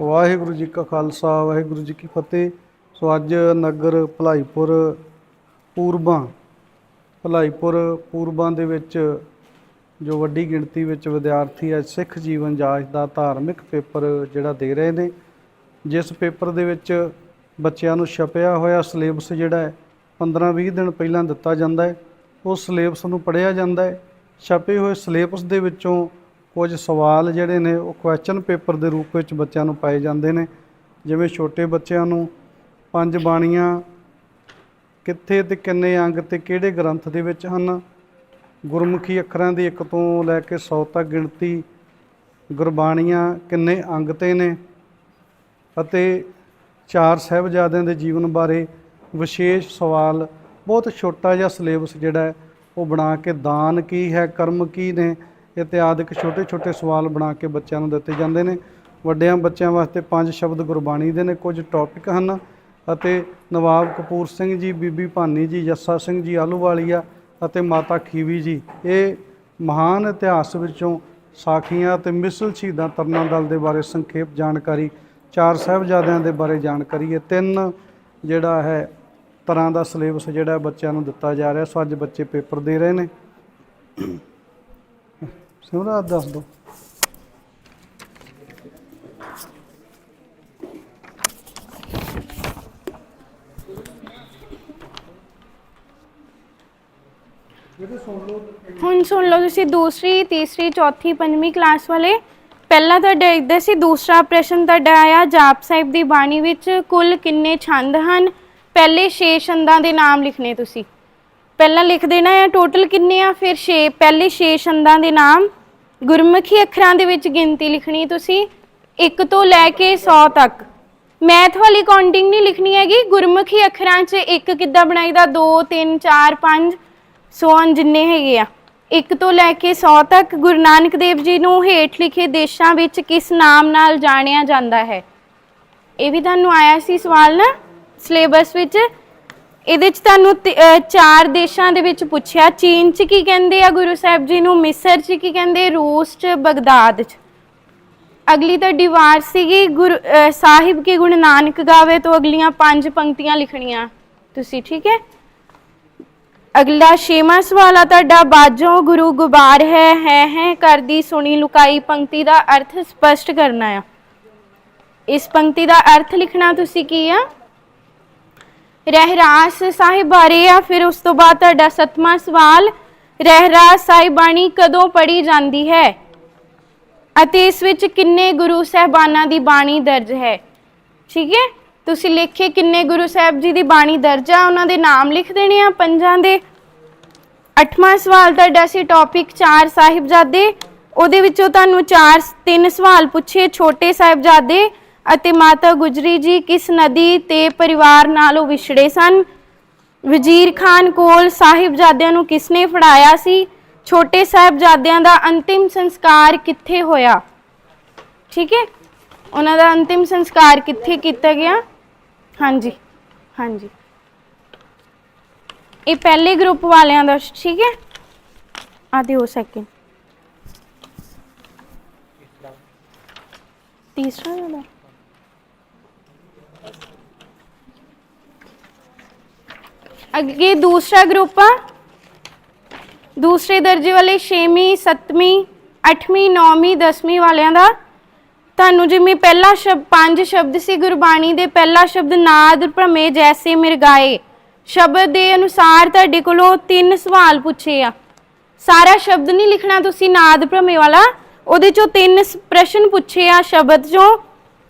ਵਾਹਿਗੁਰੂ ਜੀ ਕਾ ਖਾਲਸਾ, ਵਾਹਿਗੁਰੂ ਜੀ ਕੀ ਫਤਿਹ। ਸੋ ਅੱਜ ਨਗਰ ਭਲਾਈਪੁਰ ਪੂਰਬਾਂ ਭਲਾਈਪੁਰ ਪੂਰਬਾਂ ਦੇ ਵਿੱਚ ਜੋ ਵੱਡੀ ਗਿਣਤੀ ਵਿੱਚ ਵਿਦਿਆਰਥੀ ਅੱਜ ਸਿੱਖ ਜੀਵਨ ਜਾਂਚ ਦਾ ਧਾਰਮਿਕ ਪੇਪਰ ਜਿਹੜਾ ਦੇ ਰਹੇ ਨੇ। ਜਿਸ ਪੇਪਰ ਦੇ ਵਿੱਚ ਬੱਚਿਆਂ ਨੂੰ ਛਪਿਆ ਹੋਇਆ ਸਿਲੇਬਸ ਜਿਹੜਾ ਹੈ 15-20 ਦਿਨ ਪਹਿਲਾਂ ਦਿੱਤਾ ਜਾਂਦਾ ਹੈ। ਉਸ ਸਿਲੇਬਸ ਨੂੰ ਪੜ੍ਹਿਆ ਜਾਂਦਾ ਹੈ। ਛਪੇ ਹੋਏ ਸਿਲੇਬਸ ਦੇ ਵਿੱਚੋਂ ਕੁਝ ਸਵਾਲ ਜਿਹੜੇ ਨੇ ਉਹ ਕੁਐਸਚਨ ਪੇਪਰ ਦੇ ਰੂਪ ਵਿੱਚ ਬੱਚਿਆਂ ਨੂੰ ਪਾਏ ਜਾਂਦੇ ਨੇ। ਜਿਵੇਂ ਛੋਟੇ ਬੱਚਿਆਂ ਨੂੰ ਪੰਜ ਬਾਣੀਆਂ ਕਿੱਥੇ ਤੇ ਕਿੰਨੇ ਅੰਗ ਤੇ ਕਿਹੜੇ ਗ੍ਰੰਥ ਦੇ ਵਿੱਚ ਹਨ? ਗੁਰਮੁਖੀ ਅੱਖਰਾਂ ਦੀ ਇੱਕ ਤੋਂ ਲੈ ਕੇ 100 ਤੱਕ ਗਿਣਤੀ ਗੁਰਬਾਣੀਆਂ ਕਿੰਨੇ ਅੰਗ ਤੇ ਨੇ? ਅਤੇ ਚਾਰ ਸਾਹਿਬਜ਼ਾਦਿਆਂ ਦੇ ਜੀਵਨ ਬਾਰੇ ਵਿਸ਼ੇਸ਼ ਸਵਾਲ, ਬਹੁਤ ਛੋਟਾ ਜਿਹਾ ਸਿਲੇਬਸ ਜਿਹੜਾ ਉਹ ਬਣਾ ਕੇ ਦਾਨ ਕੀ ਹੈ, ਕਰਮ ਕੀ ਨੇ? ਇਤਿਆਦਿਕ ਛੋਟੇ ਛੋਟੇ ਸਵਾਲ ਬਣਾ ਕੇ ਬੱਚਿਆਂ ਨੂੰ ਦਿੱਤੇ ਜਾਂਦੇ ਨੇ। ਵੱਡਿਆਂ ਬੱਚਿਆਂ ਵਾਸਤੇ ਪੰਜ ਸ਼ਬਦ ਗੁਰਬਾਣੀ ਦੇ ਨੇ, ਕੁਝ ਟੌਪਿਕ ਹਨ ਅਤੇ ਨਵਾਬ ਕਪੂਰ ਸਿੰਘ ਜੀ, ਬੀਬੀ ਭਾਨੀ ਜੀ, ਜੱਸਾ ਸਿੰਘ ਜੀ ਆਲੂਵਾਲੀਆ ਅਤੇ ਮਾਤਾ ਖੀਵੀ ਜੀ। ਇਹ ਮਹਾਨ ਇਤਿਹਾਸ ਵਿੱਚੋਂ ਸਾਖੀਆਂ ਤੇ ਮਿਸਲ ਸ਼ਹੀਦਾਂ ਤਰਨਾ ਦਲ ਦੇ ਬਾਰੇ ਸੰਖੇਪ ਜਾਣਕਾਰੀ, ਚਾਰ ਸਾਹਿਬਜ਼ਾਦਿਆਂ ਦੇ ਬਾਰੇ ਜਾਣਕਾਰੀ, ਇਹ ਤਿੰਨ ਜਿਹੜਾ ਹੈ ਤਰ੍ਹਾਂ ਦਾ ਸਿਲੇਬਸ ਜਿਹੜਾ ਬੱਚਿਆਂ ਨੂੰ ਦਿੱਤਾ ਜਾ ਰਿਹਾ। ਸੋ ਅੱਜ ਬੱਚੇ ਪੇਪਰ ਦੇ ਰਹੇ ਨੇ। ਸਿਮਰਾ ਦੱਸ ਦੋ। ਹੁਣ ਸੁਣ ਲਓ ਤੁਸੀਂ ਦੂਸਰੀ, ਤੀਸਰੀ, ਚੌਥੀ, ਪੰਜਵੀਂ ਕਲਾਸ ਵਾਲੇ। ਪਹਿਲਾ ਤੁਹਾਡਾ ਇੱਧਰ ਸੀ, ਦੂਸਰਾ ਪ੍ਰਸ਼ਨ ਤੁਹਾਡਾ ਆਇਆ, ਜਾਪ ਸਾਹਿਬ ਦੀ ਬਾਣੀ ਵਿੱਚ ਕੁੱਲ ਕਿੰਨੇ ਛੰਦ ਹਨ? ਪਹਿਲੇ ਛੇ ਛੰਦਾਂ ਦੇ ਨਾਮ ਲਿਖਣੇ ਤੁਸੀਂ। ਪਹਿਲਾਂ ਲਿਖ ਦੇਣਾ ਹੈ ਟੋਟਲ ਕਿੰਨੇ ਆ? ਫਿਰ 6 ਪਹਿਲੇ 6 ਛੰਦਾਂ ਦੇ ਨਾਮ। ਗੁਰਮੁਖੀ ਅੱਖਰਾਂ ਦੇ ਵਿੱਚ ਗਿਣਤੀ ਲਿਖਣੀ ਤੁਸੀਂ। 1 ਤੋਂ ਲੈ ਕੇ 100 ਤੱਕ। ਮੈਥ ਵਾਲੀ ਕਾਊਂਟਿੰਗ ਨਹੀਂ ਲਿਖਣੀ ਹੈਗੀ। ਗੁਰਮੁਖੀ ਅੱਖਰਾਂ 'ਚ ਇੱਕ ਕਿੱਦਾਂ ਬਣਾਈਦਾ 2 3 4 5 ਸੋ on ਜਿੰਨੇ ਹੈਗੇ ਆ। 1 ਤੋਂ ਲੈ ਕੇ 100 ਤੱਕ ਗੁਰੂ ਨਾਨਕ ਦੇਵ ਜੀ ਨੂੰ ਹੇਠ ਲਿਖੇ ਦੇਸ਼ਾਂ ਵਿੱਚ ਕਿਸ ਨਾਮ ਨਾਲ ਜਾਣਿਆ ਜਾਂਦਾ ਹੈ? ਇਹ ਵੀ ਤੁਹਾਨੂੰ ਆਇਆ ਸੀ ਸਵਾਲ ਨਾ? ਸਿਲੇਬਸ ਵਿੱਚ। ਇਹਦੇ ਚ ਤੁਹਾਨੂੰ ਤ- ਚਾਰ ਦੇਸ਼ਾਂ ਦੇ ਵਿੱਚ ਪੁੱਛਿਆ, ਚੀਨ ਚ ਕੀ ਕਹਿੰਦੇ ਆ ਗੁਰੂ ਸਾਹਿਬ ਜੀ ਨੂੰ, ਮਿਸਰ ਚ ਕੀ ਕਹਿੰਦੇ, ਰੂਸ ਚ, ਬਗਦਾਦ ਚ? ਅਗਲੀ ਤਾਂ ਦੀਵਾਰ ਸੀਗੀ, ਗੁਰੂ ਸਾਹਿਬ ਕੇ ਗੁਣ ਨਾਨਕ ਗਾਵੇ ਤੋਂ ਅਗਲੀਆਂ ਪੰਜ ਪੰਕਤੀਆਂ ਲਿਖਣੀਆਂ। ਤੁਸੀਂ ਠੀਕ ਹੈ? ਅਗਲਾ ਛੇਵਾਂ ਸਵਾਲ ਆ ਤੁਹਾਡਾ, ਬਾਜੋ ਗੁਰੂ ਗੁਬਾਰ ਹੈ ਹੈ ਹੈ, ਕਰਦੀ ਸੁਣੀ ਲੁਕਾਈ, ਪੰਕਤੀ ਦਾ ਅਰਥ ਸਪਸ਼ਟ ਕਰਨਾ ਆ। ਇਸ ਪੰਕਤੀ ਦਾ ਅਰਥ ਲਿਖਣਾ ਤੁਸੀਂ ਕੀ ਆ? ਰਹਿਰਾਸ ਸਾਹਿਬ ਬਾਰੇ ਆ, ਫਿਰ ਉਸ ਤੋਂ ਬਾਅਦ ਤੁਹਾਡਾ ਸਤਵਾਂ ਸਵਾਲ, ਰਹਿਰਾਸ ਸਾਹਿਬ ਬਾਣੀ ਕਦੋਂ ਪੜ੍ਹੀ ਜਾਂਦੀ ਹੈ? ਅਤੇ ਇਸ ਵਿੱਚ ਕਿੰਨੇ ਗੁਰੂ ਸਹਿਬਾਨਾਂ ਦੀ ਬਾਣੀ ਦਰਜ ਹੈ? ਠੀਕ ਹੈ? ਤੁਸੀਂ ਲਿਖੇ ਕਿੰਨੇ ਗੁਰੂ ਸਾਹਿਬ ਜੀ ਦੀ ਬਾਣੀ ਦਰਜ ਆ? ਉਹਨਾਂ ਦੇ ਨਾਮ ਲਿਖ ਦੇਣੇ ਆ ਪੰਜਾਂ ਦੇ। ਅੱਠਵਾਂ ਸਵਾਲ ਤੁਹਾਡਾ ਸੀ ਟੌਪਿਕ ਚਾਰ ਸਾਹਿਬਜ਼ਾਦੇ। ਉਹਦੇ ਵਿੱਚੋਂ ਤੁਹਾਨੂੰ ਚਾਰ, ਤਿੰਨ ਸਵਾਲ ਪੁੱਛੇ ਛੋਟੇ ਸਾਹਿਬਜ਼ਾਦੇ। ਅਤੇ ਮਾਤਾ ਗੁਜਰੀ ਜੀ ਕਿਸ ਨਦੀ ਤੇ ਪਰਿਵਾਰ ਨਾਲੋਂ ਵਿਛੜੇ ਸਨ? ਵਜ਼ੀਰ ਖਾਨ ਕੋਲ ਸਾਹਿਬਜ਼ਾਦਿਆਂ ਨੂੰ ਕਿਸਨੇ ਫੜਾਇਆ ਸੀ? ਛੋਟੇ ਸਾਹਿਬਜ਼ਾਦਿਆਂ ਦਾ ਅੰਤਿਮ ਸੰਸਕਾਰ ਕਿੱਥੇ ਹੋਇਆ? ਠੀਕ ਹੈ? ਉਹਨਾਂ ਦਾ ਅੰਤਿਮ ਸੰਸਕਾਰ ਕਿੱਥੇ ਕੀਤਾ ਗਿਆ? ਹਾਂਜੀ ਹਾਂਜੀ। ਇਹ ਪਹਿਲੇ ਗਰੁੱਪ ਵਾਲਿਆਂ ਦਾ, ਠੀਕ ਹੈ? ਆ ਹੋ ਸੈਕਿੰਡ ਤੀਸਰਾ ਵਾਲਾ? ਅੱਗੇ ਦੂਸਰਾ ਗਰੁੱਪ ਆ। ਦੂਸਰੇ ਦਰਜੇ ਵਾਲੇ 6ਵੀਂ 7ਵੀਂ 8ਵੀਂ 9ਵੀਂ 10ਵੀਂ ਵਾਲਿਆਂ ਦਾ। ਤੁਹਾਨੂੰ ਜਿਵੇਂ ਪਹਿਲਾ ਸ਼ਬਦ ਪੰਜ ਸ਼ਬਦ ਸੀ ਗੁਰਬਾਣੀ ਦੇ, ਪਹਿਲਾ ਸ਼ਬਦ ਨਾਦ, ਭ੍ਰਮੇ ਜੈਸੇ ਮਿਰਗਾਏ ਸ਼ਬਦ ਦੇ ਅਨੁਸਾਰ ਤੁਹਾਡੇ ਕੋਲੋਂ ਤਿੰਨ ਸਵਾਲ ਪੁੱਛੇ ਆ। ਸਾਰਾ ਸ਼ਬਦ ਨਹੀਂ ਲਿਖਣਾ ਤੁਸੀਂ, ਨਾਦ, ਭ੍ਰਮੇ ਵਾਲਾ। ਉਹਦੇ ਚੋਂ ਤਿੰਨ ਪ੍ਰਸ਼ਨ ਪੁੱਛੇ ਆ ਸ਼ਬਦ ਚੋਂ।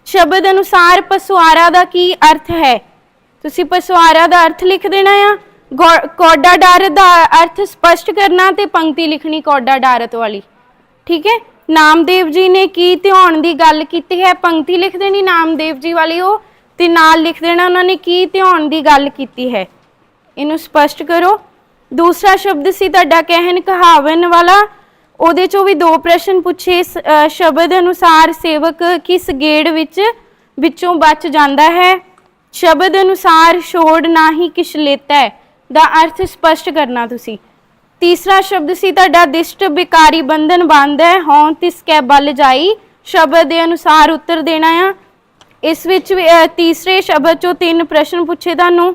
ਸ਼ਬਦ ਅਨੁਸਾਰ ਪਸਵਾਰਾ ਦਾ ਕੀ ਅਰਥ ਹੈ? ਤੁਸੀਂ ਪਸਵਾਰਾ ਦਾ ਅਰਥ ਲਿਖ ਦੇਣਾ ਆ? ਗੌ, ਕੌਡਾ ਡਾਰਤ ਦਾ ਅਰਥ ਸਪਸ਼ਟ ਕਰਨਾ ਤੇ ਪੰਕਤੀ ਲਿਖਣੀ ਕੌਡਾ ਡਾਰਤ ਵਾਲੀ। ਠੀਕ ਹੈ? ਨਾਮਦੇਵ ਜੀ ਨੇ ਕੀ ਧਿਆਉਣ ਦੀ ਗੱਲ ਕੀਤੀ ਹੈ? ਪੰਕਤੀ ਲਿਖ ਦੇਣੀ ਨਾਮਦੇਵ ਜੀ ਵਾਲੀ ਉਹ, ਤੇ ਨਾਲ ਲਿਖ ਦੇਣਾ ਉਹਨਾਂ ਨੇ ਕੀ ਧਿਆਉਣ ਦੀ ਗੱਲ ਕੀਤੀ ਹੈ? ਇਹਨੂੰ ਸਪਸ਼ਟ ਕਰੋ। ਦੂਸਰਾ ਸ਼ਬਦ ਸੀ ਤੁਹਾਡਾ ਕਹਿਣ ਕਹਾਵਨ ਵਾਲਾ। ਉਹਦੇ ਚੋਂ ਵੀ ਦੋ ਪ੍ਰਸ਼ਨ ਪੁੱਛੇ ਸ- ਅਹ ਸ਼ਬਦ ਅਨੁਸਾਰ ਸੇਵਕ ਕਿਸ ਗੇੜ ਵਿੱਚ, ਵਿੱਚੋਂ ਬਚ ਜਾਂਦਾ ਹੈ? ਸ਼ਬਦ ਅਨੁਸਾਰ ਛੋੜ ਨਾ ਹੀ ਕਿਛ ਲੇਤਾ ਹੈ, ਦਾ ਅਰਥ ਸਪਸ਼ਟ ਕਰਨਾ ਤੁਸੀਂ। ਤੀਸਰਾ ਸ਼ਬਦ ਸੀ, ਤੁਹਾਡਾ ਦਿਸ਼ਟ ਬਿਕਾਰੀ ਬੰਧਨ ਬੰਦ ਹੈ ਹਉ ਤਿਸ ਕੈ ਬਲ ਜਾਈ, ਸ਼ਬਦ ਦੇ ਅਨੁਸਾਰ ਉੱਤਰ ਦੇਣਾ ਆ। ਇਸ ਵਿੱਚ ਤੀਸਰੇ ਸ਼ਬਦ ਚੋਂ ਤਿੰਨ ਪ੍ਰਸ਼ਨ ਪੁੱਛੇ ਤੁਹਾਨੂੰ।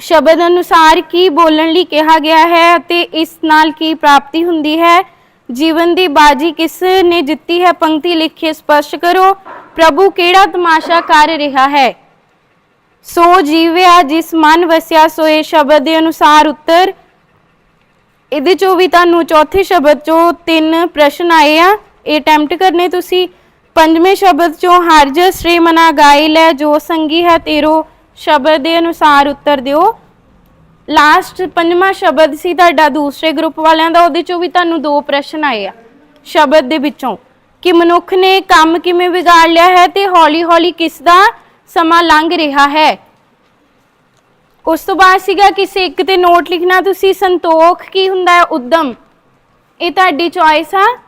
ਸ਼ਬਦ ਅਨੁਸਾਰ ਕੀ ਬੋਲਣ ਲਈ ਕਿਹਾ ਗਿਆ ਹੈ ਅਤੇ ਇਸ ਨਾਲ ਕੀ ਪ੍ਰਾਪਤੀ ਹੁੰਦੀ ਹੈ? ਜੀਵਨ ਦੀ ਬਾਜੀ ਕਿਸ ਨੇ ਜਿੱਤੀ ਹੈ, ਪੰਕਤੀ ਲਿਖ ਕੇ ਸਪਸ਼ਟ ਕਰੋ। ਪ੍ਰਭੂ ਕਿਹੜਾ ਤਮਾਸ਼ਾ ਕਰ ਰਿਹਾ ਹੈ? ਸੋ ਜੀਵਿਆ ਜਿਸ ਮਨ ਵਸਿਆ ਸੋਏ ਸ਼ਬਦ ਦੇ ਅਨੁਸਾਰ ਉੱਤਰ। ਇਹਦੇ ਚੋਂ ਵੀ ਤੁਹਾਨੂੰ ਚੌਥੇ ਸ਼ਬਦ ਚੋਂ ਤਿੰਨ ਪ੍ਰਸ਼ਨ ਆਏ ਆ। ਇਹ ਅਟੈਂਪਟ ਕਰਨੇ ਤੁਸੀਂ। ਪੰਜਵੇਂ ਸ਼ਬਦ ਚੋਂ ਹਰਜ ਸ੍ਰੀ ਮਨਾ ਗਾਇ ਲੈ, ਜੋ ਸੰਗੀ ਹੈ ਤੇਰੋ ਸ਼ਬਦ ਦੇ ਅਨੁਸਾਰ ਉੱਤਰ ਦਿਓ। ਲਾਸਟ ਪੰਜਵਾਂ ਸ਼ਬਦ ਸੀ ਤੁਹਾਡਾ, ਦੂਸਰੇ ਗਰੁੱਪ ਵਾਲਿਆਂ ਦਾ, ਉਹਦੇ ਚੋਂ ਵੀ ਤੁਹਾਨੂੰ ਦੋ ਪ੍ਰਸ਼ਨ ਆਏ ਆ ਸ਼ਬਦ ਦੇ ਵਿੱਚੋਂ। ਕਿ ਮਨੁੱਖ ਨੇ ਕੰਮ ਕਿਵੇਂ ਵਿਗਾੜ ਲਿਆ ਹੈ ਤੇ ਹੌਲੀ-ਹੌਲੀ ਕਿਸ ਦਾ ਸਮਾਂ ਲੰਘ ਰਿਹਾ ਹੈ। ਉਸ ਤੋਂ ਬਾਅਦ ਸੀਗਾ ਕਿਸੇ ਇੱਕ ਤੇ ਨੋਟ ਲਿਖਣਾ ਤੁਸੀਂ ਸੰਤੋਖ ਕੀ ਹੁੰਦਾ ਹੈ ਉਦਮ? ਇਹ ਤੁਹਾਡੀ ਚੋਇਸ ਆ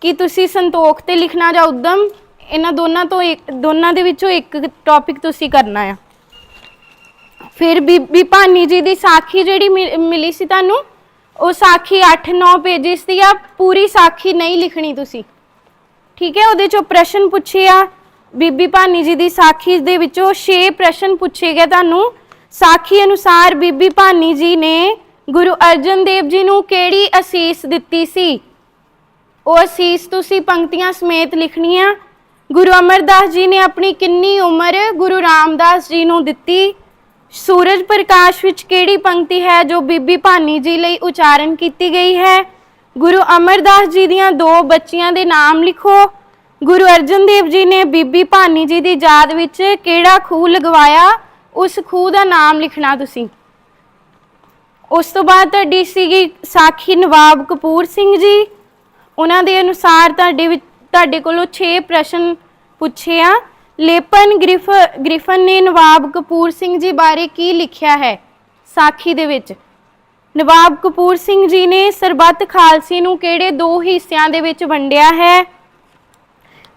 ਕਿ ਤੁਸੀਂ ਸੰਤੋਖ ਤੇ ਲਿਖਣਾ ਜਾਂ ਉਦਮ? ਇਹਨਾਂ ਦੋਨਾਂ ਤੋਂ ਇੱਕ, ਦੋਨਾਂ ਦੇ ਵਿੱਚੋਂ ਇੱਕ ਟੌਪਿਕ ਤੁਸੀਂ ਕਰਨਾ ਆ। ਫਿਰ ਬੀਬੀ ਭਾਨੀ ਜੀ ਦੀ ਸਾਖੀ ਜਿਹੜੀ ਮਿ- ਮਿਲੀ ਸੀ ਤੁਹਾਨੂੰ, ਉਹ ਸਾਖੀ 8-9 ਪੇਜਸ ਦੀ ਆ, ਪੂਰੀ ਸਾਖੀ ਨਹੀਂ ਲਿਖਣੀ ਤੁਸੀਂ। ਠੀਕ ਹੈ, ਉਹਦੇ ਚੋਂ ਪ੍ਰਸ਼ਨ ਪੁੱਛੇ ਆ ਬੀਬੀ ਭਾਨੀ ਜੀ ਦੀ ਸਾਖੀ ਦੇ ਵਿੱਚੋਂ 6 ਪ੍ਰਸ਼ਨ ਪੁੱਛੇ ਗਏ ਤੁਹਾਨੂੰ। ਸਾਖੀ ਅਨੁਸਾਰ ਬੀਬੀ ਭਾਨੀ ਜੀ ਨੇ ਗੁਰੂ ਅਰਜਨ ਦੇਵ ਜੀ ਨੂੰ ਕਿਹੜੀ ਅਸੀਸ ਦਿੱਤੀ ਸੀ? ਉਹ ਅਸੀਸ ਤੁਸੀਂ ਪੰਕਤੀਆਂ ਸਮੇਤ ਲਿਖਣੀ ਆ ਗੁਰੂ ਅਮਰਦਾਸ ਜੀ ਨੇ ਆਪਣੀ ਕਿੰਨੀ ਉਮਰ ਗੁਰੂ ਰਾਮਦਾਸ ਜੀ ਨੂੰ ਦਿੱਤੀ? ਸੂਰਜ ਪ੍ਰਕਾਸ਼ ਵਿੱਚ ਕਿਹੜੀ ਪੰਕਤੀ ਹੈ ਜੋ ਬੀਬੀ ਭਾਨੀ ਜੀ ਲਈ ਉਚਾਰਨ ਕੀਤੀ ਗਈ ਹੈ? ਗੁਰੂ ਅਮਰਦਾਸ ਜੀ ਦੀਆਂ ਦੋ ਬੱਚੀਆਂ ਦੇ ਨਾਮ ਲਿਖੋ। ਗੁਰੂ ਅਰਜਨ ਦੇਵ ਜੀ ਨੇ ਬੀਬੀ ਭਾਨੀ ਜੀ ਦੀ ਯਾਦ ਵਿੱਚ ਕਿਹੜਾ ਖੂਹ ਲਗਵਾਇਆ? ਉਸ ਖੂਹ ਦਾ ਨਾਮ ਲਿਖਣਾ ਤੁਸੀਂ। ਉਸ ਤੋਂ ਬਾਅਦ ਤੁਹਾਡੀ ਸੀਗੀ ਸਾਖੀ ਨਵਾਬ ਕਪੂਰ ਸਿੰਘ ਜੀ। ਉਹਨਾਂ ਦੇ ਅਨੁਸਾਰ ਤੁਹਾਡੇ ਵਿੱਚ ਤੁਹਾਡੇ ਕੋਲੋਂ 6 ਪ੍ਰਸ਼ਨ ਪੁੱਛੇ ਆ। ਲੇਪਨ ਗ੍ਰਿਫ, ਗ੍ਰਿਫਨ ਨੇ ਨਵਾਬ ਕਪੂਰ ਸਿੰਘ ਜੀ ਬਾਰੇ ਕੀ ਲਿਖਿਆ ਹੈ ਸਾਖੀ ਦੇ ਵਿੱਚ? ਨਵਾਬ ਕਪੂਰ ਸਿੰਘ ਜੀ ਨੇ ਸਰਬੱਤ ਖਾਲਸੇ ਨੂੰ ਕਿਹੜੇ ਦੋ ਹਿੱਸਿਆਂ ਦੇ ਵਿੱਚ ਵੰਡਿਆ ਹੈ?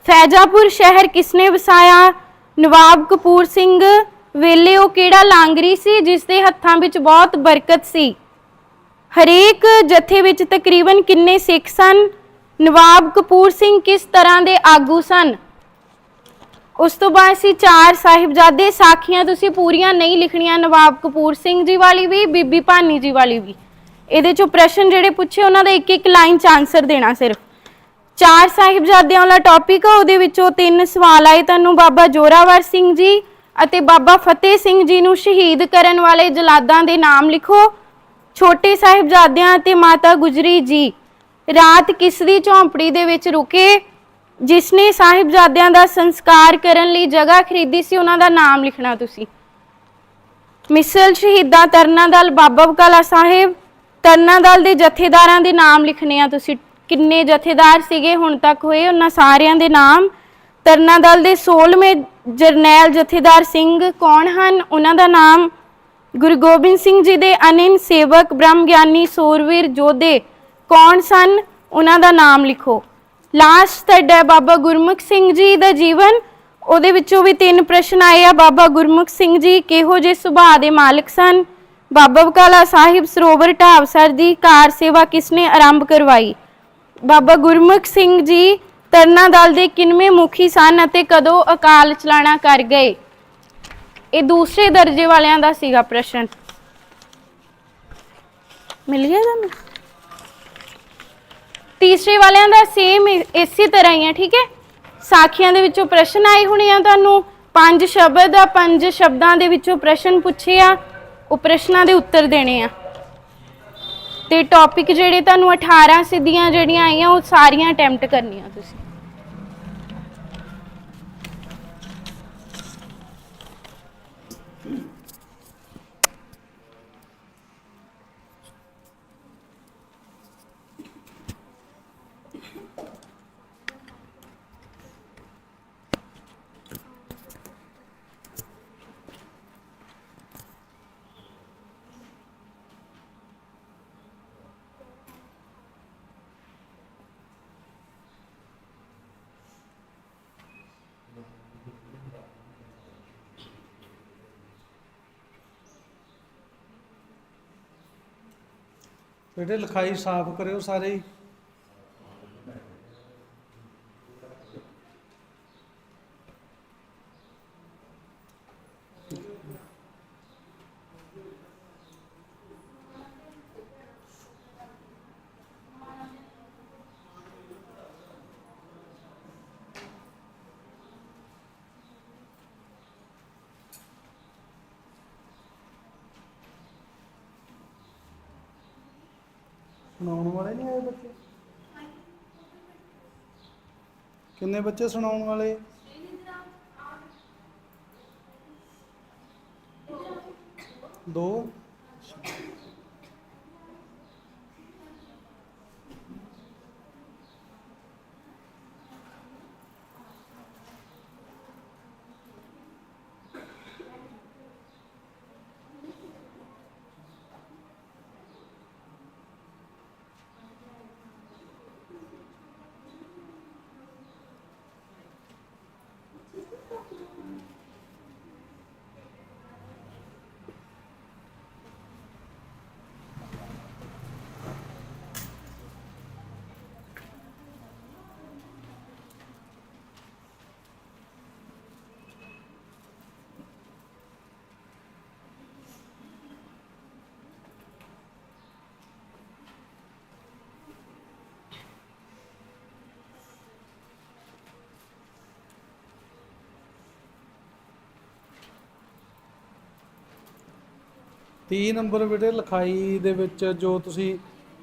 ਫੈਜ਼ਾਪੁਰ ਸ਼ਹਿਰ ਕਿਸਨੇ ਵਸਾਇਆ? ਨਵਾਬ ਕਪੂਰ ਸਿੰਘ, ਵੇਲੇ ਉਹ ਕਿਹੜਾ ਲਾਂਗਰੀ ਸੀ ਜਿਸ ਦੇ ਹੱਥਾਂ ਵਿੱਚ ਬਹੁਤ ਬਰਕਤ ਸੀ? ਹਰੇਕ ਜਥੇ ਵਿੱਚ ਤਕਰੀਬਨ ਕਿੰਨੇ ਸਿੱਖ ਸਨ? ਨਵਾਬ ਕਪੂਰ ਸਿੰਘ ਕਿਸ ਤਰ੍ਹਾਂ ਦੇ ਆਗੂ ਸਨ? ਉਸ ਤੋਂ ਬਾਅਦ ਸੀ ਚਾਰ ਸਾਹਿਬਜ਼ਾਦੇ ਸਾਖੀਆਂ ਤੁਸੀਂ ਪੂਰੀਆਂ ਨਹੀਂ ਲਿਖਣੀਆਂ, ਨਵਾਬ ਕਪੂਰ ਸਿੰਘ ਜੀ ਵਾਲੀ ਵੀ, ਬੀਬੀ ਭਾਨੀ ਜੀ ਵਾਲੀ ਵੀ। ਇਹਦੇ ਚੋਂ ਪ੍ਰਸ਼ਨ ਜਿਹੜੇ ਪੁੱਛੇ, ਉਹਨਾਂ ਦਾ ਇੱਕ ਇੱਕ ਲਾਈਨ ਚ ਆਨਸਰ ਦੇਣਾ ਸਿਰਫ। ਚਾਰ ਸਾਹਿਬਜ਼ਾਦਿਆਂ ਵਾਲਾ ਟੌਪਿਕ ਆ, ਉਹਦੇ ਵਿੱਚੋਂ ਤਿੰਨ ਸਵਾਲ ਆਏ ਤੁਹਾਨੂੰ ਬਾਬਾ ਜੋਰਾਵਰ ਸਿੰਘ ਜੀ ਅਤੇ ਬਾਬਾ ਫਤਿਹ ਸਿੰਘ ਜੀ ਨੂੰ ਸ਼ਹੀਦ ਕਰਨ ਵਾਲੇ ਜਲਾਦਾਂ ਦੇ ਨਾਮ ਲਿਖੋ। ਛੋਟੇ ਸਾਹਿਬਜ਼ਾਦਿਆਂ ਅਤੇ ਮਾਤਾ ਗੁਜਰੀ ਜੀ, ਰਾਤ ਕਿਸ ਦੀ ਝੌਂਪੜੀ ਦੇ ਵਿੱਚ ਰੁਕੇ? ਜਿਸ ਨੇ ਸਾਹਿਬਜ਼ਾਦਿਆਂ ਦਾ ਸੰਸਕਾਰ ਕਰਨ ਲਈ ਜਗ੍ਹਾ ਖਰੀਦੀ ਸੀ, ਉਹਨਾਂ ਦਾ ਨਾਮ ਲਿਖਣਾ ਤੁਸੀਂ। ਮਿਸਲ ਸ਼ਹੀਦਾਂ ਤਰਨਾ ਦਲ, ਬਾਬਾ ਬਕਾਲਾ ਸਾਹਿਬ, ਤਰਨਾ ਦਲ ਦੇ ਜਥੇਦਾਰਾਂ ਦੇ ਨਾਮ ਲਿਖਣੇ ਆ ਤੁਸੀਂ। ਕਿੰਨੇ ਜਥੇਦਾਰ ਸੀਗੇ ਹੁਣ ਤੱਕ ਹੋਏ ਉਹਨਾਂ ਸਾਰਿਆਂ ਦੇ ਨਾਮ? ਤਰਨਾ ਦਲ ਦੇ 16ਵੇਂ ਜਰਨੈਲ ਜਥੇਦਾਰ ਸਿੰਘ ਕੌਣ ਹਨ? ਉਹਨਾਂ ਦਾ ਨਾਮ ਗੁਰੂ ਗੋਬਿੰਦ ਸਿੰਘ ਜੀ ਦੇ ਅਨੰਨ ਸੇਵਕ ਬ੍ਰਹਮ ਗਿਆਨੀ ਸੋਰਵੀਰ ਜੋਧੇ ਕੌਣ ਸਨ? ਉਹਨਾਂ ਦਾ ਨਾਮ ਲਿਖੋ। ਲਾਸਟ ਤੁਹਾਡਾ ਬਾਬਾ ਗੁਰਮੁਖ ਸਿੰਘ ਜੀ ਦਾ ਜੀਵਨ। ਉਹਦੇ ਵਿੱਚੋਂ ਵੀ ਤਿੰਨ ਪ੍ਰਸ਼ਨ ਆਏ ਆ। ਬਾਬਾ ਗੁਰਮੁਖ ਸਿੰਘ ਜੀ ਕਿਹੋ ਜਿਹੇ ਸੁਭਾਅ ਦੇ ਮਾਲਕ ਸਨ? ਬਾਬਾ ਬਕਾਲਾ ਸਾਹਿਬ ਸਰੋਵਰ ਢਾਬ ਸਰ ਦੀ ਕਾਰ ਸੇਵਾ ਕਿਸਨੇ ਆਰੰਭ ਕਰਵਾਈ? ਬਾਬਾ ਗੁਰਮੁਖ ਸਿੰਘ ਜੀ ਤਰਨਾ ਦਲ ਦੇ ਕਿੰਨਵੇਂ ਮੁਖੀ ਸਨ ਅਤੇ ਕਦੋਂ ਅਕਾਲ ਚਲਾਣਾ ਕਰ ਗਏ? ਇਹ ਦੂਸਰੇ ਦਰਜੇ ਵਾਲਿਆਂ ਦਾ ਸੀਗਾ ਪ੍ਰਸ਼ਨ। ਮਿਲ ਗਿਆ ਤੁਹਾਨੂੰ? ਤੀਸਰੇ ਵਾਲਿਆਂ ਦਾ ਸੇਮ ਇਸੇ ਤਰ੍ਹਾਂ ਹੀ ਹੈ, ਠੀਕ ਹੈ? ਸਾਖੀਆਂ ਦੇ ਵਿੱਚੋਂ ਪ੍ਰਸ਼ਨ ਆਏ ਹੋਣੇ ਆ ਤੁਹਾਨੂੰ। ਪੰਜ ਸ਼ਬਦ ਆ, ਪੰਜ ਸ਼ਬਦਾਂ ਦੇ ਵਿੱਚੋਂ ਪ੍ਰਸ਼ਨ ਪੁੱਛੇ ਆ। ਉਹ ਪ੍ਰਸ਼ਨਾਂ ਦੇ ਉੱਤਰ ਦੇਣੇ ਆ। ਤੇ ਟੌਪਿਕ ਜਿਹੜੇ ਤੁਹਾਨੂੰ 18 ਸਿੱਧੀਆਂ ਜਿਹੜੀਆਂ ਆਈਆਂ ਉਹ ਸਾਰੀਆਂ ਅਟੈਂਪਟ ਕਰਨੀਆਂ ਤੁਸੀਂ। ਬੇਟੇ ਲਿਖਾਈ ਸਾਫ਼ ਕਰਿਓ ਸਾਰੇ ਹੀ। ਸੁਣਾਉਣ ਬੱਚੇ ਕਿੰਨੇ ਬੱਚੇ ਸੁਣਾਉਣ ਵਾਲੇ? ਦੋ। ਤੀਹ ਨੰਬਰ ਬੇਟੇ, ਲਿਖਾਈ ਦੇ ਵਿੱਚ ਜੋ ਤੁਸੀਂ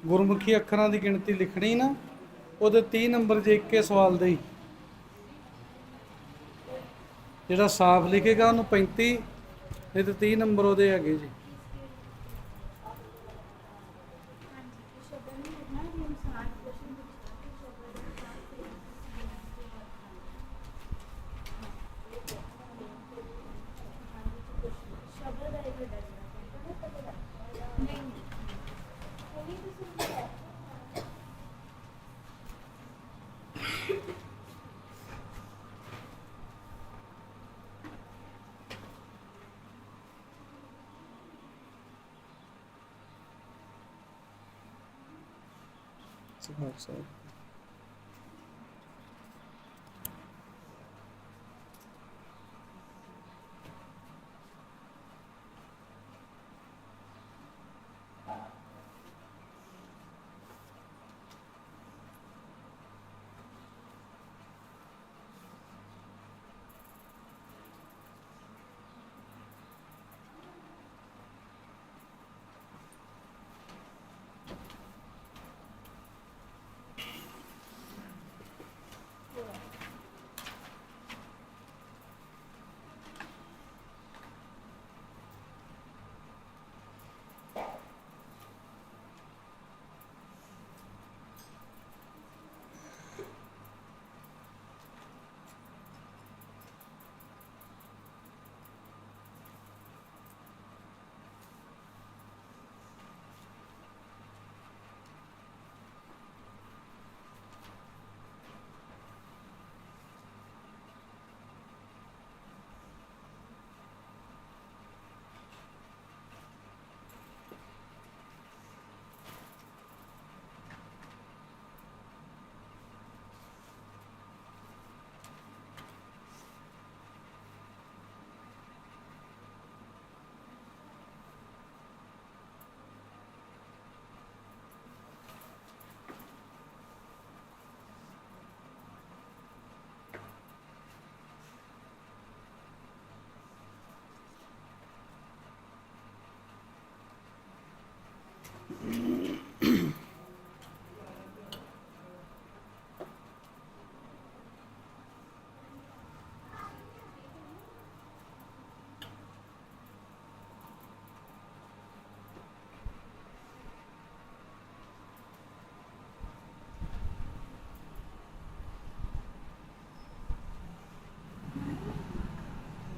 ਗੁਰਮੁਖੀ ਅੱਖਰਾਂ ਦੀ ਗਿਣਤੀ ਲਿਖਣੀ ਨਾ, ਉਹਦੇ 30 ਨੰਬਰ ਜੇ ਇੱਕੇ ਸਵਾਲ ਦੇ ਜਿਹੜਾ ਸਾਫ਼ ਲਿਖੇਗਾ ਉਹਨੂੰ 35 ਨਹੀਂ ਤੇ 30 ਨੰਬਰ ਉਹਦੇ ਹੈਗੇ ਜੀ। It's a hope.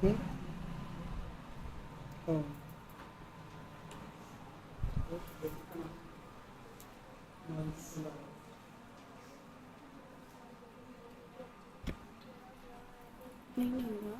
ਸੁਭਾਅ ਸਾਹਿਬ ਹੂੰ ਹਾਂ ਨਹੀਂ ਹੁੰਦਾ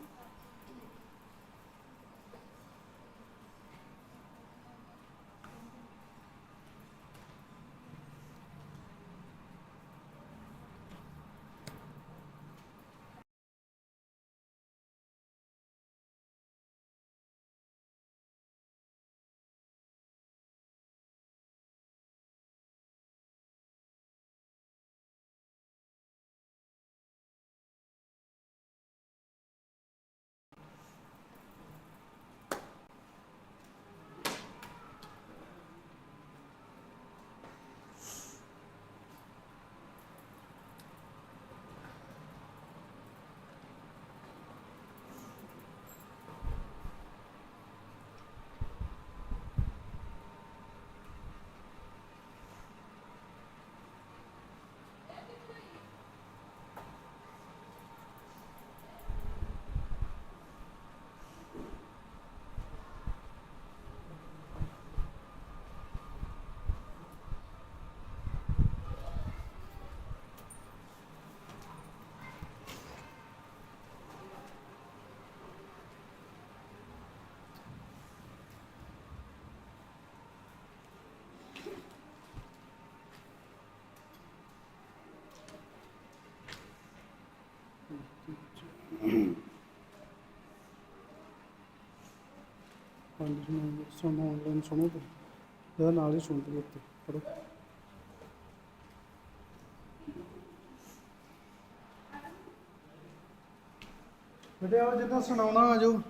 ਪੰਜ ਨੂੰ ਸੁਣੋ ਆਨਲਾਈਨ ਸੁਣੋ ਤੇ ਇਹਦਾ ਨਾਲ ਹੀ ਸੁਣਦੇ ਉੱਤੇ ਪੜੋ ਬੇਟੇ ਆ ਜਿੱਦਾਂ ਸੁਣਾਉਣਾ, ਆ ਜਾਓ।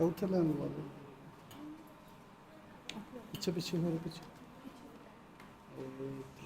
ਉੱਥੇ ਲੈਣ ਵਾਲੇ। ਪਿੱਛੇ ਪਿੱਛੇ ਮੇਰੇ ਪਿੱਛੇ। moved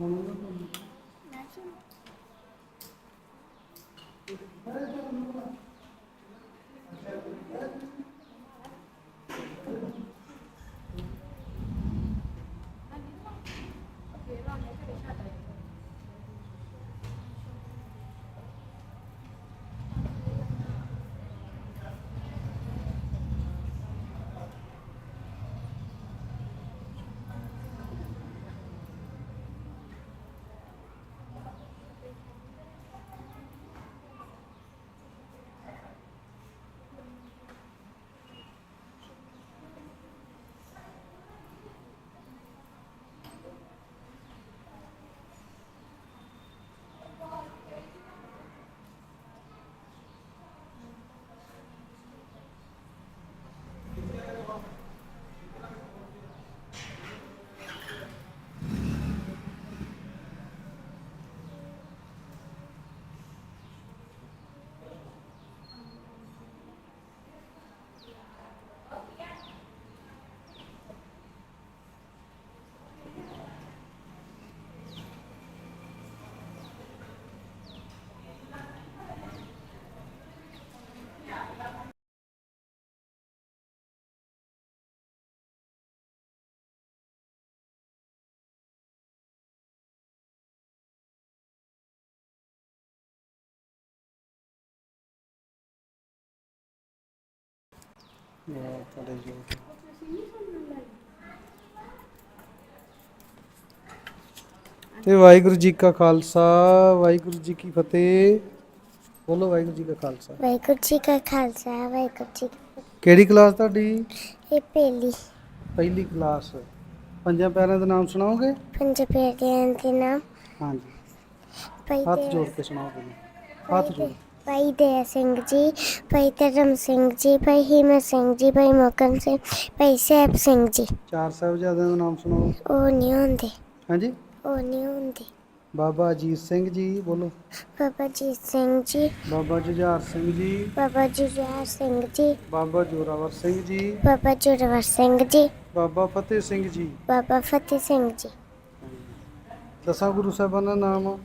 我们不 ਤੇ ਵਾਹਿਗੁਰੂ ਜੀ ਕਾ ਖਾਲਸਾ ਵਾਹਿਗੁਰੂ ਜੀ ਕੀ ਫਤਿਹ। ਬੋਲੋ ਵਾਹਿਗੁਰੂ ਜੀ ਕਾ ਖਾਲਸਾ। ਵਾਹਿਗੁਰੂ ਜੀ ਕਾ ਖਾਲਸਾ ਵਾਹਿਗੁਰੂ ਜੀ ਕੀ। ਕਿਹੜੀ ਕਲਾਸ ਤੁਹਾਡੀ? ਇਹ ਪਹਿਲੀ। ਪਹਿਲੀ ਕਲਾਸ। ਪੰਜਾਂ ਪਿਆਰਿਆਂ ਦੇ ਨਾਮ ਸੁਣਾਓਗੇ? ਪੰਜ ਪਿਆਰਿਆਂ ਦੇ ਨਾਮ। ਹਾਂਜੀ। ਹੱਥ ਜੋੜ ਕੇ ਸੁਣਾਓ ਹੱਥ ਜੋੜ। ਭਾਈ ਦਇਆ ਸਿੰਘ ਜੀ ਭਾਈ ਧਰਮ ਸਿੰਘ ਜੀ ਭਾਈ ਹਿੰਮਤ ਸਿੰਘ ਜੀ ਭਾਈ ਮੋਕਮ ਸਿੰਘ ਭਾਈ ਸਾਹਿਬ ਸਿੰਘ ਜੀ। ਚਾਰ ਸਾਹਿਬਜ਼ਾਦਿਆਂ ਦਾ ਨਾਮ ਸੁਣਾਓ। ਉਹ ਨਹੀਂ ਹੁੰਦੇ। ਹਾਂਜੀ? ਉਹ ਨਹੀਂ ਹੁੰਦੇ। ਬਾਬਾ ਅਜੀਤ ਸਿੰਘ ਜੀ ਬੋਲੋ। ਬਾਬਾ ਜੀ ਸਿੰਘ ਜੀ। ਬਾਬਾ ਜੁਝਾਰ ਸਿੰਘ ਜੀ। ਬਾਬਾ ਜੁਝਾਰ ਸਿੰਘ ਜੀ। ਬਾਬਾ ਜੋਰਾਵਰ ਸਿੰਘ ਜੀ। ਬਾਬਾ ਜੁੜਵਰ ਸਿੰਘ ਜੀ। ਬਾਬਾ ਫਤਿਹ ਸਿੰਘ ਜੀ। ਬਾਬਾ ਫਤਿਹ ਸਿੰਘ ਜੀ। ਦਸਾਂ ਗੁਰੂ ਸਾਹਿਬਾਨ ਦਾ ਨਾਮ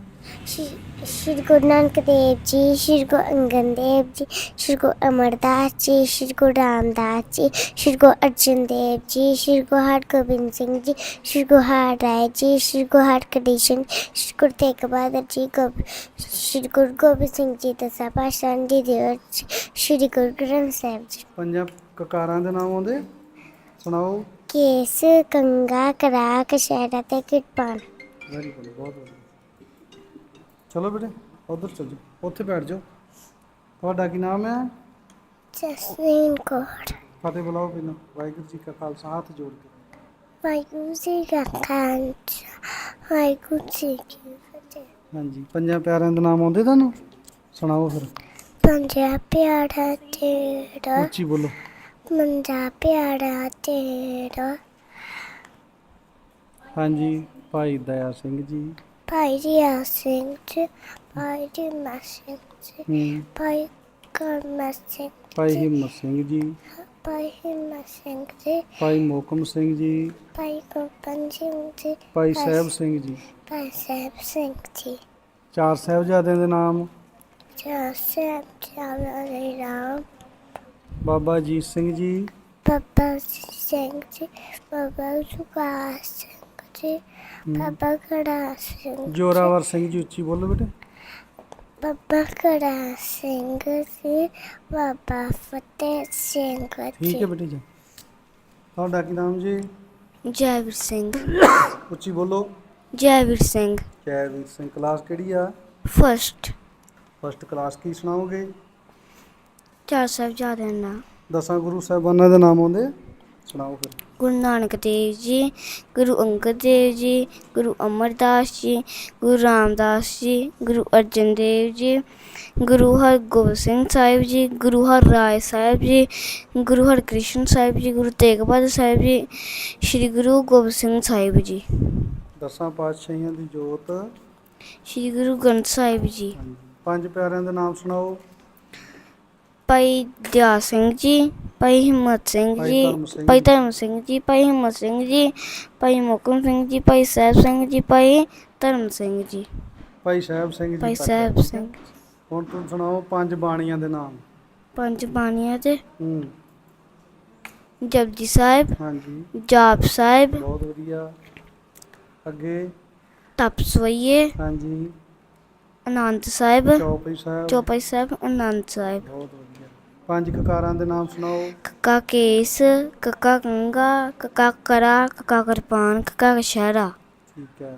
ਸ਼੍ਰੀ ਗੁਰੂ ਨਾਨਕ ਦੇਵ ਜੀ ਸ਼੍ਰੀ ਗੁਰੂ ਅੰਗਦ ਦੇਵ ਜੀ ਸ਼੍ਰੀ ਗੁਰੂ ਅਮਰਦਾਸ ਜੀ ਸ਼੍ਰੀ ਗੁਰੂ ਰਾਮਦਾਸ ਜੀ ਸ਼੍ਰੀ ਗੁਰੂ ਅਰਜਨ ਦੇਵ ਜੀ ਸ਼੍ਰੀ ਗੁਰੂ ਹਰਗੋਬਿੰਦ ਸਿੰਘ ਜੀ ਸ਼੍ਰੀ ਗੁਰੂ ਹਰਰਾਏ ਜੀ ਸ਼੍ਰੀ ਗੁਰੂ ਹਰਕ੍ਰਿਸ਼ਨ ਸ਼੍ਰੀ ਗੁਰੂ ਤੇਗ ਬਹਾਦਰ ਜੀ ਸ਼੍ਰੀ ਗੁਰੂ ਗੋਬਿੰਦ ਸਿੰਘ ਜੀ ਦਸਾਂ ਪਾਤਸ਼ਾਹਾਂ ਜੀ ਦੇ ਸ਼੍ਰੀ ਗੁਰੂ ਗ੍ਰੰਥ ਸਾਹਿਬ ਜੀ ਪੰਜਾਂ ਕਕਾਰਾਂ ਦੇ ਨਾਮ ਆਉਂਦੇ ਸੁਣਾਓ ਕੇਸ ਕੰਗਾ ਕਰਾ ਕਸ਼ਹਿਰਾ ਤੇ ਕਿਰਪਾਨ ਵੈਰੀ ਗੁੱਡ ਬਹੁਤ ਵਧੀਆ ਚਲੋ ਬੇਟੇ ਉਧਰ ਚੱਲ ਜਾਓ ਉੱਥੇ ਬੈਠ ਜਾਓ। ਤੁਹਾਡਾ ਕੀ ਨਾਮ ਹੈ? ਜਸਲੀਨ ਕੌਰ। ਫਤਿਹ ਬੁਲਾਓ ਪਹਿਲਾਂ ਵਾਹਿਗੁਰੂ ਜੀ ਕਾ ਖਾਲਸਾ ਹੱਥ ਜੋੜ ਕੇ। ਵਾਹਿਗੁਰੂ ਜੀ ਕਾ ਖਾਲਸਾ ਵਾਹਿਗੁਰੂ ਜੀ ਕੀ ਫਤਿਹ। ਹਾਂਜੀ ਪੰਜਾਂ ਪਿਆਰਿਆਂ ਦੇ ਨਾਮ ਆਉਂਦੇ ਤੁਹਾਨੂੰ? ਸੁਣਾਓ ਫਿਰ। ਪੰਜਾ ਪਿਆਰਾ ਤੇਰਾ ਉੱਚੀ ਬੋਲੋ। ਮੰਜਾ ਪਿਆਰਾ ਤੇਰਾ। ਹਾਂਜੀ ਭਾਈ ਦਇਆ ਸਿੰਘ ਜੀ। ਭਾਈ ਰਿਮਾ ਸਿੰਘ ਜੀ ਹੂੰ ਭਾਈ ਕਰਮਾ ਸਿੰਘ ਭਾਈ ਹਿੰਮਤ ਸਿੰਘ ਜੀ ਹਿਮਾ ਸਿੰਘ ਜੀ ਭਾਈ ਮੋਕਮ ਸਿੰਘ ਜੀ ਭਾਈ ਗੋਪਨ ਸਿੰਘ ਜੀ ਭਾਈ ਸਾਹਿਬ ਸਿੰਘ ਜੀ ਭਾਈ ਸਾਹਿਬ ਸਿੰਘ ਜੀ ਚਾਰ ਸਾਹਿਬਜ਼ਾਦਿਆਂ ਦੇ ਨਾਮ ਚਾਰ ਸਾਹਿਬ ਚਾਵਲੇ ਰਾਮ ਬਾਬਾ ਅਜੀਤ ਸਿੰਘ ਜੀ ਬਾਬਾ ਸਿੰਘ ਜੀ ਬਾਬਾ ਸੁਖਾ ਜੀ ਬਾਬਾ ਖੜਾ ਸਿੰਘ ਜੋਰਾਵਰ ਸਿੰਘ ਜੀ ਉੱਚੀ ਬੋਲੋ ਬੇਟੇ। ਬਾਬਾ ਖੜਾ ਸਿੰਘ ਜੀ ਬਾਬਾ ਫਤਿਹ ਸਿੰਘ ਠੀਕ ਜੀ ਹੈ ਬੇਟੇ ਜੀ। ਤੁਹਾਡਾ ਕੀ ਨਾਮ ਜੀ? ਜੈਵੀਰ ਸਿੰਘ। ਉੱਚੀ ਬੋਲੋ। ਜੈਵੀਰ ਸਿੰਘ। ਜੈਵੀਰ ਸਿੰਘ ਕਲਾਸ ਕਿਹੜੀ ਆ? ਫਸਟ। ਫਸਟ ਕਲਾਸ ਕੀ ਸੁਣਾਓਗੇ? ਚਾਰ ਸਾਹਿਬਜ਼ਾਦਿਆਂ ਦਾ ਦਸਾਂ ਗੁਰੂ ਸਾਹਿਬਾਨਾਂ ਦੇ ਨਾਮ ਆਉਂਦੇ? ਸੁਣਾਓ ਫਿਰ। ਗੁਰੂ ਨਾਨਕ ਦੇਵ ਜੀ ਗੁਰੂ ਅੰਗਦ ਦੇਵ ਜੀ ਗੁਰੂ ਅਮਰਦਾਸ ਜੀ ਗੁਰੂ ਰਾਮਦਾਸ ਜੀ ਗੁਰੂ ਅਰਜਨ ਦੇਵ ਜੀ ਗੁਰੂ ਹਰਗੋਬਿੰਦ ਸਿੰਘ ਸਾਹਿਬ ਜੀ ਗੁਰੂ ਹਰਰਾਏ ਸਾਹਿਬ ਜੀ ਗੁਰੂ ਹਰਕ੍ਰਿਸ਼ਨ ਸਾਹਿਬ ਜੀ ਗੁਰੂ ਤੇਗ ਬਹਾਦਰ ਸਾਹਿਬ ਜੀ ਸ੍ਰੀ ਗੁਰੂ ਗੋਬਿੰਦ ਸਿੰਘ ਸਾਹਿਬ ਜੀ। ਦਸਾਂ ਪਾਤਸ਼ਾਹੀਆਂ ਦੀ ਜੋਤ। ਸ੍ਰੀ ਗੁਰੂ ਗ੍ਰੰਥ ਸਾਹਿਬ ਜੀ। ਪੰਜ ਪਿਆਰਿਆਂ ਦੇ ਨਾਮ ਸੁਣਾਓ। ਭਾਈ ਦਿਆ ਸਿੰਘ ਜੀ ਭਾਈ ਹਿੰਮਤ ਸਿੰਘ ਜੀ ਭਾਈ। ਧਰਮ ਸਿੰਘ ਜੀ ਭਾਈ ਹਿੰਮਤ ਸਿੰਘ ਜੀ ਭਾਈ ਮੁਕਮ ਸਿੰਘ ਜੀ ਭਾਈ ਸਾਹਿਬ ਸਿੰਘ ਜੀ ਭਾਈ ਧਰਮ ਸਿੰਘ ਜੀ। ਭਾਈ ਸਾਹਿਬ ਸਿੰਘ ਜੀ ਭਾਈ। ਸਾਹਿਬ ਸਿੰਘ ਹੁਣ ਤੁਸੀਂ ਸੁਣਾਓ ਪੰਜ ਬਾਣੀਆਂ ਦੇ ਨਾਮ। ਪੰਜ ਬਾਣੀਆਂ ਤੇ ਹੂੰ। ਜਪਜੀ ਸਾਹਿਬ ਹਾਂਜੀ। ਜਾਪ ਸਾਹਿਬ ਬਹੁਤ ਵਧੀਆ। ਅੱਗੇ। ਤਪ ਸਵਈਏ ਹਾਂਜੀ। ਆਨੰਦ ਸਾਹਿਬ ਚੌਪਈ ਸਾਹਿਬ। ਚੌਪਈ ਸਾਹਿਬ ਆਨੰਦ ਸਾਹਿਬ। ਬਹੁਤ ਪੰਜ ਕਕਾਰਾਂ ਦੇ ਨਾਮ ਸੁਣਾਓ। ਕੱਕਾ ਕੇਸ ਕੱਕਾ ਕੰਗਾ ਕੱਕਾ ਕਰਾ ਕੱਕਾ ਕਿਰਪਾਨ ਕੱਕਾ ਕਸ਼ਹਿਰਾ ਠੀਕ ਹੈ।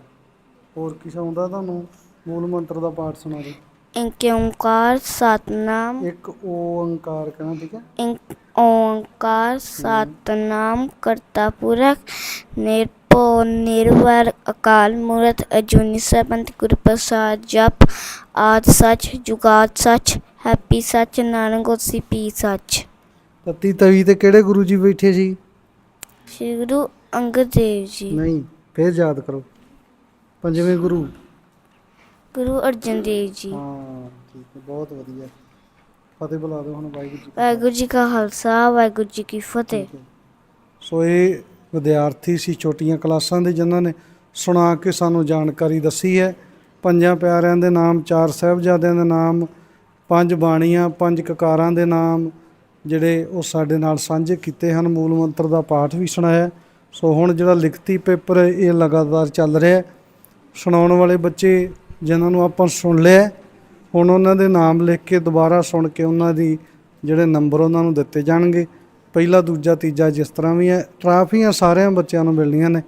ਹੋਰ ਕੀ ਆਉਂਦਾ ਤੁਹਾਨੂੰ? ਮੂਲ ਮੰਤਰ ਦਾ ਪਾਠ ਸੁਣਾ ਦਿਓ। ਇੰਕ ਓੰਕਾਰ ਸਤਨਾਮ। ਇੱਕ ਓੰਕਾਰ ਕਹਿਣਾ ਠੀਕ ਹੈ। ਇੰਕ ਓੰਕਾਰ ਸਤਨਾਮ ਕਰਤਾ ਪੁਰਖ ਨਿਰਭਉ ਨਿਰਵੈਰ ਅਕਾਲ ਮੂਰਤ ਅਜੂਨੀ ਸਬੰਤ ਗੁਰ ਪ੍ਰਸਾਦ ਜਪ ਆਦ ਸੱਚ ਜੁਗਾਦ ਸੱਚ। ਹੈਪੀ ਸੱਚ ਨਾਨਕ ਹੋਸੀ ਪੀ ਸੱਚ। ਤਤੀ ਤਵੀ ਤੇ ਕਿਹੜੇ ਗੁਰੂ ਜੀ ਬੈਠੇ ਸੀ? ਸ੍ਰੀ ਗੁਰੂ ਅੰਗਦ ਦੇਵ ਜੀ। ਨਹੀਂ ਫੇਰ ਯਾਦ ਕਰੋ। ਪੰਜਵੇਂ ਗੁਰੂ। ਗੁਰੂ ਅਰਜਨ ਦੇਵ ਜੀ। ਹਾਂ ਠੀਕ ਹੈ ਬਹੁਤ ਵਧੀਆ। ਫਤਿਹ ਬੁਲਾ ਦਿਓ ਹੁਣ ਵਾਹਿਗੁਰੂ ਜੀ ਵਾਹਿਗੁਰੂ ਜੀ ਕਾ ਖਾਲਸਾ ਵਾਹਿਗੁਰੂ ਜੀ ਕੀ ਫਤਿਹ। ਸੋ ਇਹ ਵਿਦਿਆਰਥੀ ਸੀ ਛੋਟੀਆਂ ਕਲਾਸਾਂ ਦੇ ਜਿਨ੍ਹਾਂ ਨੇ ਸੁਣਾ ਕੇ ਸਾਨੂੰ ਜਾਣਕਾਰੀ ਦੱਸੀ ਹੈ। ਪੰਜਾਂ ਪਿਆਰਿਆਂ ਦੇ ਨਾਮ ਚਾਰ ਸਾਹਿਬਜ਼ਾਦਿਆਂ ਦੇ ਨਾਮ ਪੰਜ ਬਾਣੀਆਂ ਪੰਜ ਕਕਾਰਾਂ ਦੇ ਨਾਮ ਜਿਹੜੇ ਉਹ ਸਾਡੇ ਨਾਲ ਸਾਂਝੇ ਕੀਤੇ ਹਨ। ਮੂਲ ਮੰਤਰ ਦਾ ਪਾਠ ਵੀ ਸੁਣਾਇਆ। ਸੋ ਹੁਣ ਜਿਹੜਾ ਲਿਖਤੀ ਪੇਪਰ ਹੈ, ਇਹ ਲਗਾਤਾਰ ਚੱਲ ਰਿਹਾ ਸੁਣਾਉਣ ਵਾਲੇ ਬੱਚੇ ਜਿਨ੍ਹਾਂ ਨੂੰ ਆਪਾਂ ਸੁਣ ਲਿਆ ਹੁਣ ਉਹਨਾਂ ਦੇ ਨਾਮ ਲਿਖ ਕੇ ਦੁਬਾਰਾ ਸੁਣ ਕੇ ਉਹਨਾਂ ਦੀ ਜਿਹੜੇ ਨੰਬਰ ਉਹਨਾਂ ਨੂੰ ਦਿੱਤੇ ਜਾਣਗੇ। ਪਹਿਲਾ ਦੂਜਾ ਤੀਜਾ ਜਿਸ ਤਰ੍ਹਾਂ ਵੀ ਹੈ ਟਰਾਫੀਆਂ ਸਾਰਿਆਂ ਬੱਚਿਆਂ ਨੂੰ ਮਿਲਣੀਆਂ ਨੇ।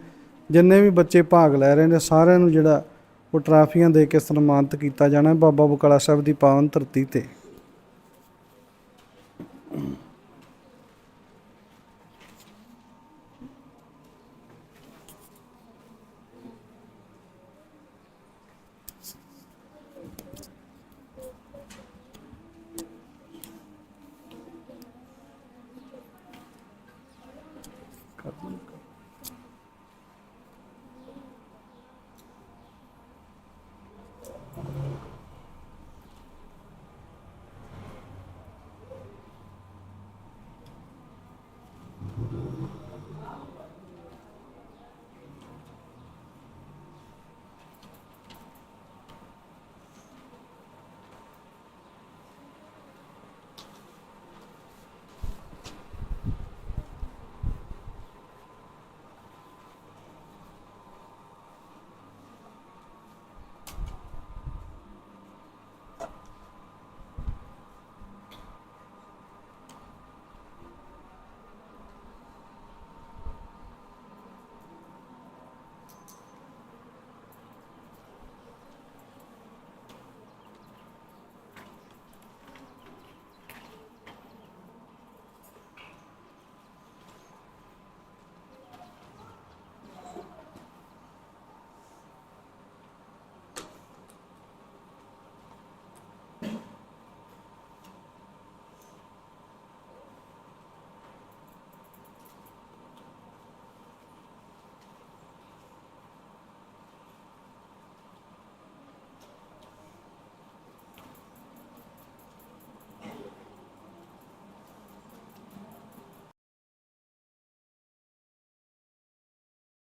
ਜਿੰਨੇ ਵੀ ਬੱਚੇ ਭਾਗ ਲੈ ਰਹੇ ਨੇ ਸਾਰਿਆਂ ਨੂੰ ਜਿਹੜਾ ਉਹ ਟਰਾਫੀਆਂ ਦੇ ਕੇ ਸਨਮਾਨਿਤ ਕੀਤਾ ਜਾਣਾ ਹੈ। ਬਾਬਾ ਬਕਾਲਾ ਸਾਹਿਬ ਦੀ ਪਾਵਨ ਧਰਤੀ ਤੇ। ਕਰ